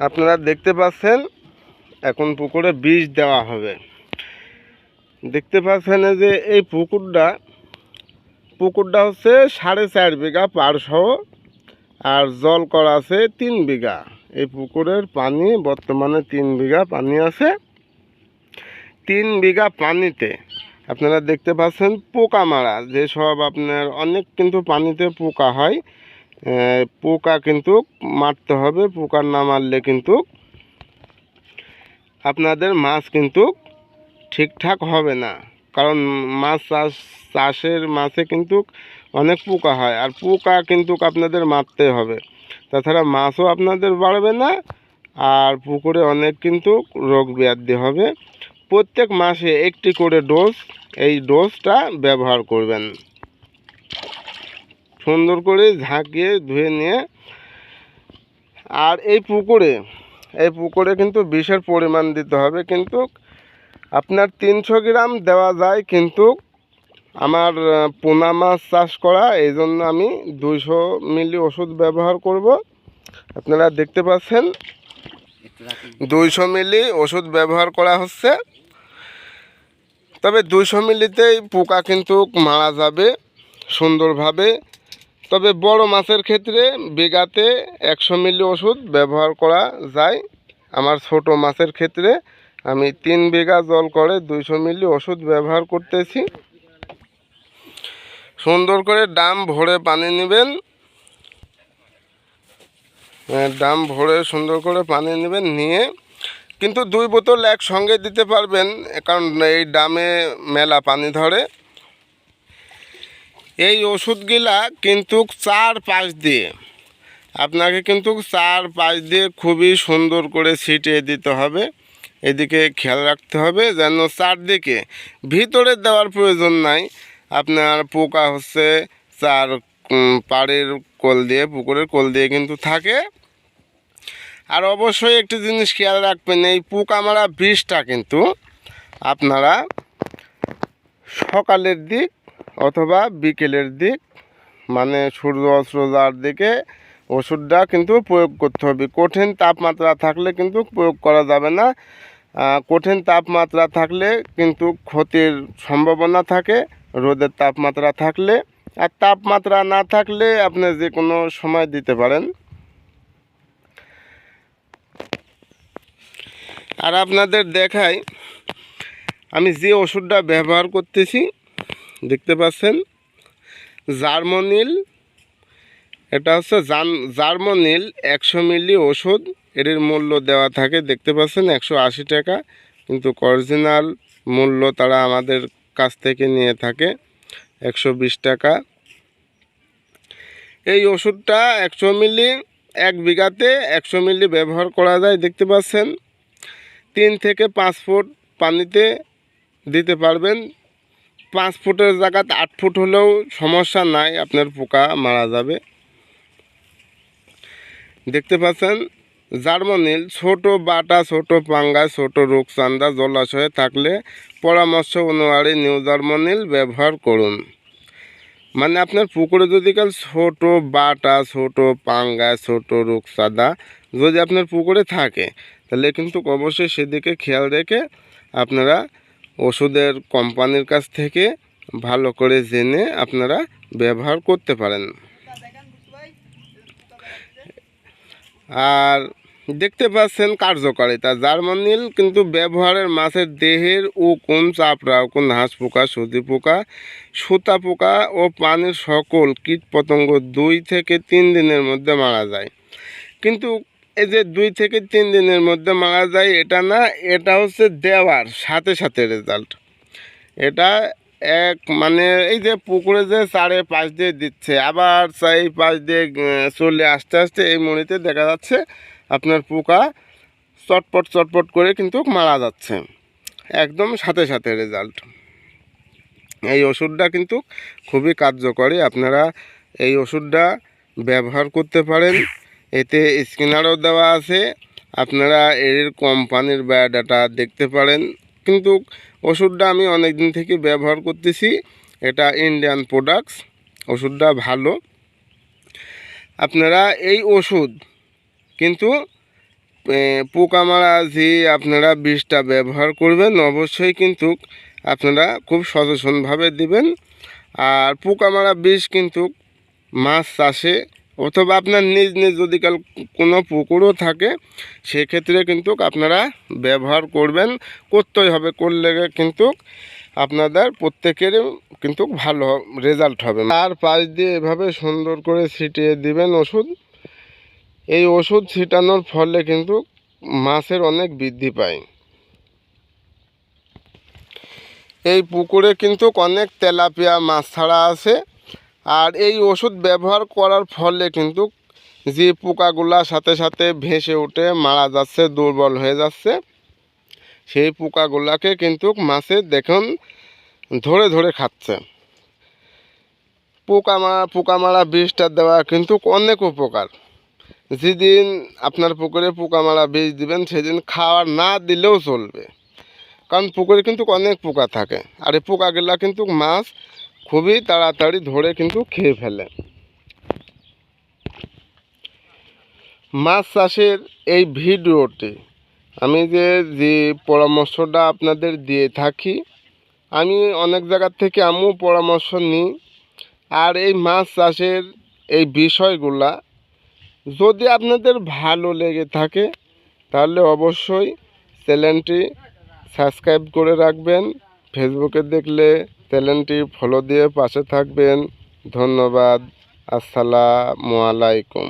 আপনারা দেখতে পাচ্ছেন, এখন পুকুরে বীজ দেওয়া হবে। দেখতে পাচ্ছেন যে এই পুকুরটা পুকুরটা হচ্ছে সাড়ে চার বিঘা পারসহ আর জল করা আছে তিন বিঘা। এই পুকুরের পানি, বর্তমানে তিন বিঘা পানি আছে। তিন বিঘা পানিতে আপনারা দেখতে পাচ্ছেন পোকা মারা যেসব আপনার অনেক কিন্তু পানিতে পোকা হয় পোকা কিন্তু মারতে হবে, পোকা না মারলে কিন্তু আপনাদের মাছ কিন্তু ঠিকঠাক হবে না। কারণ মাছ চাষ, চাষের মাছে কিন্তু অনেক পোকা হয়, আর পোকা কিন্তু আপনাদের মারতে হবে। তাছাড়া মাছও আপনাদের বাড়বে না, আর পুকুরে অনেক কিন্তু রোগ ব্যাধি হবে। প্রত্যেক মাসে একটি করে ডোজ এই ডোজটা ব্যবহার করবেন। সুন্দর করে ঝাঁকিয়ে ধুয়ে নিয়ে, আর এই পুকুরে এই পুকুরে কিন্তু বিষের পরিমাণ দিতে হবে, কিন্তু আপনার তিনশো গ্রাম দেওয়া যায়, কিন্তু আমার পোনা মাছ চাষ করা, এই জন্য আমি দুইশো মিলি ওষুধ ব্যবহার করব। আপনারা দেখতে পাচ্ছেন, দুইশো মিলি ওষুধ ব্যবহার করা হচ্ছে। তবে দুইশো মিলিতেই পোকা কিন্তু মারা যাবে সুন্দরভাবে। তবে বড় মাছের ক্ষেত্রে বিঘাতে একশো মিলি ওষুধ ব্যবহার করা যায়। আমার ছোট মাছের ক্ষেত্রে আমি তিন বিঘা জল করে দুইশো মিলি ওষুধ ব্যবহার করতেছি। সুন্দর করে ডাম ভরে পানি নেবেন। ডাম ভরে সুন্দর করে পানি নেবেন, নিয়ে কিন্তু দুই বোতল একসঙ্গে দিতে পারবেন, কারণ এই ডামে মেলা পানি ধরে। এই ওষুধগুলা কিন্তু চার পাশ দিয়ে। আপনাকে কিন্তু চার পাশ দিয়ে খুবই সুন্দর করে ছিটিয়ে দিতে হবে। এদিকে খেয়াল রাখতে হবে যেন চারদিকে ভিতরে দেওয়ার প্রয়োজন নাই। আপনার পোকা হচ্ছে চার পাড়ের কোল দিয়ে, পুকুরের কোল দিয়ে কিন্তু থাকে। আর অবশ্যই একটি জিনিস খেয়াল রাখবেন, এই পোকা মারা বিষটা কিন্তু আপনারা সকালের দিক অথবা বিকেলের দিক মানে সূর্য অস্ত্র যাওয়ার দিকে ওষুধটা কিন্তু প্রয়োগ করতে হবে। কঠিন তাপমাত্রা থাকলে কিন্তু প্রয়োগ করা যাবে না। কঠিন তাপমাত্রা থাকলে কিন্তু ক্ষতির সম্ভাবনা থাকে, রোদের তাপমাত্রা থাকলে। আর তাপমাত্রা না থাকলে আপনি যে কোনো সময় দিতে পারেন। আর আপনাদের দেখাই, আমি যে ওষুধটা ব্যবহার করতেছি দেখতে পাচ্ছেন? জার্মনিল, এটা হচ্ছে জান জার্মনিল একশো মিলি ওষুধ এটির মূল্য দেওয়া থাকে, দেখতে পাচ্ছেন, একশো আশি টাকা। কিন্তু অরিজিনাল মূল্য তারা আমাদের কাছ থেকে নিয়ে থাকে, একশো বিশ টাকা। এই ওষুধটা একশো মিলি, এক বিঘাতে একশো মিলি ব্যবহার করা যায়, দেখতে পাচ্ছেন। তিন থেকে পাঁচ ফুট পানিতে দিতে পারবেন পাঁচ ফুটের জায়গাতে আট ফুট হলেও সমস্যা নাই, আপনার পোকা মারা যাবে। দেখতে পাচ্ছেন জার্মানিল ছোট বাটা, ছোট পাঙ্গা, ছোট রূপচান্দা জলাশয়ে থাকলে পরামর্শ অনুযায়ী নিউ জার্মানিল ব্যবহার করুন। মানে আপনার পুকুরে যদি কাল ছোট বাটা, ছোট পাঙ্গা, ছোট রূপচাঁদা যদি আপনার পুকুরে থাকে, তাহলে কিন্তু অবশ্যই সেদিকে খেয়াল রেখে আপনারা ওষুধের কোম্পানির কাছ থেকে ভালো করে জেনে আপনারা ব্যবহার করতে পারেন। আর দেখতে পাচ্ছেন কার্যকারিতা। জার্মানিল কিন্তু ব্যবহারের মাছের দেহের ও কোন চাপড়া কোন হাঁস পোকা সুতি পোকা, সুতা পোকা ও পানির সকল কীট পতঙ্গ দুই থেকে তিন দিনের মধ্যে মারা যায়। কিন্তু এই যে দুই থেকে তিন দিনের মধ্যে মারা যায়, এটা না, এটা হচ্ছে দেওয়ার, সাথে সাথে রেজাল্ট এটা এক মানে এই যে পুকুরে যে চারে পাশ দিয়ে দিচ্ছে, আবার চাই পাশ দিয়ে চলে আস্তে আসতে এই মণিতে দেখা যাচ্ছে আপনার পোকা চটপট চটপট করে কিন্তু মারা যাচ্ছে। একদম সাথে সাথে রেজাল্ট এই ওষুধটা কিন্তু খুবই কার্যকরী, আপনারা এই ওষুধটা ব্যবহার করতে পারেন। এতে স্ক্যানারও দেওয়া আছে। আপনারা এর কোম্পানির বায়োডাটা দেখতে পারেন। কিন্তু ওষুধটা আমি অনেক দিন থেকে ব্যবহার করতেছি। এটা ইন্ডিয়ান প্রোডাক্টস। ওষুধটা ভালো। আপনারা এই ওষুধ কিন্তু এ, পোকামারা যে আপনারা বিষটা ব্যবহার করবেন অবশ্যই কিন্তু আপনারা খুব সচেতনভাবে দিবেন। আর পোকামারা বিষ কিন্তু মাছ চাষে অথবা আপনার নিজ নিজ যদি কাল কোনো পুকুরও থাকে, সেক্ষেত্রে কিন্তু আপনারা ব্যবহার করবেন, করতেই হবে, করলে কিন্তু আপনাদের প্রত্যেকের কিন্তু ভালো রেজাল্ট হবে। আর পাশ দিয়ে এভাবে সুন্দর করে ছিটিয়ে দিবেন ওষুধ। এই ওষুধ ছিটানোর ফলে কিন্তু মাছের অনেক বৃদ্ধি পায়। এই পুকুরে কিন্তু অনেক তেলাপিয়া মাছ ছাড়া আছে। আর এই ওষুধ ব্যবহার করার ফলে কিন্তু যে পোকাগুলা সাথে সাথে ভেসে উঠে মারা যাচ্ছে, দুর্বল হয়ে যাচ্ছে, সেই পোকাগুলাকে কিন্তু মাছে দেখুন ধরে ধরে খাচ্ছে। পোকা মারা পোকা মারা বিষটা দেওয়া কিন্তু অনেক উপকার। যেদিন আপনার পুকুরে পোকা মারা বীজ দিবেন, সেদিন খাওয়ার না দিলেও চলবে। কারণ পুকুরে কিন্তু অনেক পোকা থাকে। আর এই পোকাগুলা কিন্তু মাছ খুবই তাড়াতাড়ি ধরে কিন্তু খেয়ে ফেলে। মাছ চাষের এই ভিডিওটি, আমি যে যে পরামর্শটা আপনাদের দিয়ে থাকি, আমি অনেক জায়গার থেকে আমিও পরামর্শ নিই। আর এই মাছ চাষের এই বিষয়গুলা, যদি আপনাদের ভালো লেগে থাকে, তাহলে অবশ্যই চ্যানেলটি সাবস্ক্রাইব করে রাখবেন। ফেসবুকে দেখলে চ্যানেলটি ফলো দিয়ে পাশে থাকবেন। ধন্যবাদ। আসসালামু আলাইকুম।